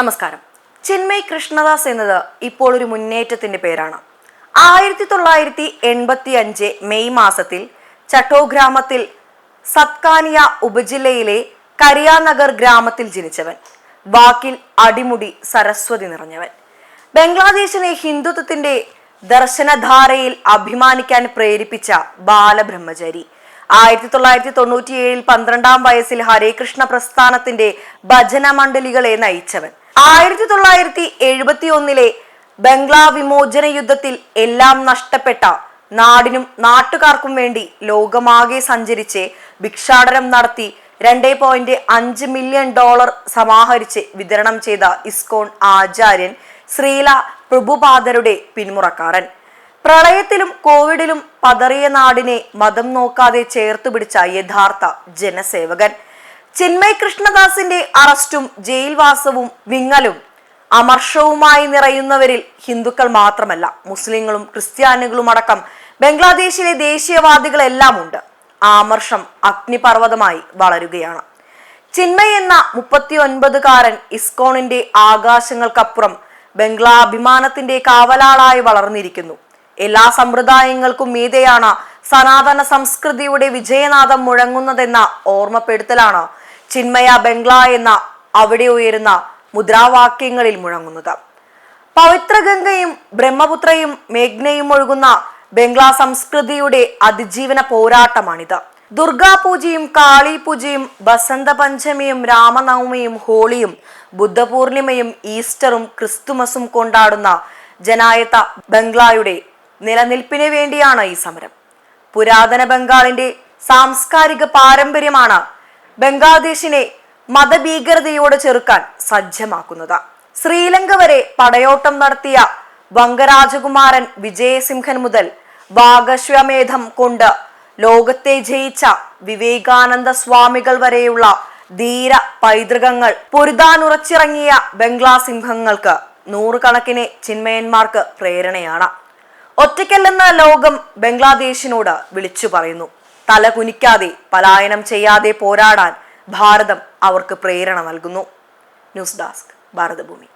നമസ്കാരം. ചിന്മയ് കൃഷ്ണദാസ് എന്നത് ഇപ്പോൾ ഒരു മുന്നേറ്റത്തിന്റെ പേരാണ്. ആയിരത്തി തൊള്ളായിരത്തി എൺപത്തി അഞ്ച് മെയ് മാസത്തിൽ ചട്ടോഗ്രാമത്തിൽ സത്കാനിയ ഉപജില്ലയിലെ കരിയാനഗർ ഗ്രാമത്തിൽ ജനിച്ചവൻ. വാക്കിൽ അടിമുടി സരസ്വതി നിറഞ്ഞവൻ. ബംഗ്ലാദേശിനെ ഹിന്ദുത്വത്തിന്റെ ദർശനധാരയിൽ അഭിമാനിക്കാൻ പ്രേരിപ്പിച്ച ബാലബ്രഹ്മചാരി. ആയിരത്തി തൊള്ളായിരത്തി തൊണ്ണൂറ്റിയേഴിൽ പന്ത്രണ്ടാം വയസ്സിൽ ഹരേകൃഷ്ണ പ്രസ്ഥാനത്തിന്റെ ഭജന മണ്ഡലികളെ നയിച്ചവൻ. ആയിരത്തി തൊള്ളായിരത്തി എഴുപത്തി ഒന്നിലെ ബംഗ്ലാ വിമോചന യുദ്ധത്തിൽ എല്ലാം നഷ്ടപ്പെട്ട നാടിനും നാട്ടുകാർക്കും വേണ്ടി ലോകമാകെ സഞ്ചരിച്ച് ഭിക്ഷാടനം നടത്തി രണ്ടേ പോയിന്റ് അഞ്ച് മില്യൺ ഡോളർ സമാഹരിച്ച് വിതരണം ചെയ്ത ഇസ്കോൺ ആചാര്യൻ ശ്രീല പ്രഭുപാദരുടെ പിന്മുറക്കാരൻ. പ്രളയത്തിലും കോവിഡിലും പതറിയ നാടിനെ മതം നോക്കാതെ ചേർത്തുപിടിച്ച യഥാർത്ഥ ജനസേവകൻ. ചിന്മയ് കൃഷ്ണദാസിന്റെ അറസ്റ്റും ജയിൽവാസവും വിങ്ങലും അമർഷവുമായി നിറയുന്നവരിൽ ഹിന്ദുക്കൾ മാത്രമല്ല മുസ്ലിങ്ങളും ക്രിസ്ത്യാനികളും അടക്കം ബംഗ്ലാദേശിലെ ദേശീയവാദികളെല്ലാം ഉണ്ട് ആമർഷം അഗ്നിപർവതമായി വളരുകയാണ്. ചിന്മയ് എന്ന മുപ്പത്തി ഒൻപതുകാരൻ ഇസ്കോണിന്റെ ആകാശങ്ങൾക്കപ്പുറം ബംഗ്ലാഭിമാനത്തിന്റെ കാവലാളായി വളർന്നിരിക്കുന്നു. എല്ലാ സമ്പ്രദായങ്ങൾക്കും മീതെയാണ് സനാതന സംസ്കൃതിയുടെ വിജയനാഥം മുഴങ്ങുന്നതെന്ന ഓർമ്മപ്പെടുത്തലാണ് ചിന്മയ ബംഗ്ല എന്ന അവിടെ ഉയരുന്ന മുദ്രാവാക്യങ്ങളിൽ മുഴങ്ങുന്നത്. പവിത്രഗംഗയും ബ്രഹ്മപുത്രയും മേഘ്നയും ഒഴുകുന്ന ബംഗ്ല സംസ്കൃതിയുടെ അതിജീവന പോരാട്ടമാണിത്. ദുർഗാപൂജയും കാളിപൂജയും ബസന്ത പഞ്ചമിയും രാമനവമിയും ഹോളിയും ബുദ്ധപൂർണിമയും ഈസ്റ്ററും ക്രിസ്തുമസും കൊണ്ടാടുന്ന ജനായത്ത ബംഗ്ലായുടെ നിലനിൽപ്പിന് വേണ്ടിയാണ് ഈ സമരം. പുരാതന ബംഗാളിന്റെ സാംസ്കാരിക പാരമ്പര്യമാണ് ബംഗ്ലാദേശിനെ മതഭീകരതയോട് ചെറുക്കാൻ സജ്ജമാക്കുന്നത്. ശ്രീലങ്ക വരെ പടയോട്ടം നടത്തിയ വംഗരാജകുമാരൻ വിജയസിംഹൻ മുതൽ വാഗശ്വമേധം കൊണ്ട് ലോകത്തെ ജയിച്ച വിവേകാനന്ദ സ്വാമികൾ വരെയുള്ള ധീര പൈതൃകങ്ങൾ പൊരുതാനുറച്ചിറങ്ങിയ ബംഗ്ലാ സിംഹങ്ങൾക്ക് നൂറുകണക്കിന് ചിന്മയന്മാർക്ക് പ്രേരണയാണ്. ഒറ്റയ്ക്കല്ലെന്ന ലോകം ബംഗ്ലാദേശിനോട് വിളിച്ചു പറയുന്നു. തല കുനിക്കാതെ പലായനം ചെയ്യാതെ പോരാടാൻ ഭാരതം അവർക്ക് പ്രേരണ നൽകുന്നു. News desk Bharathabhoomi.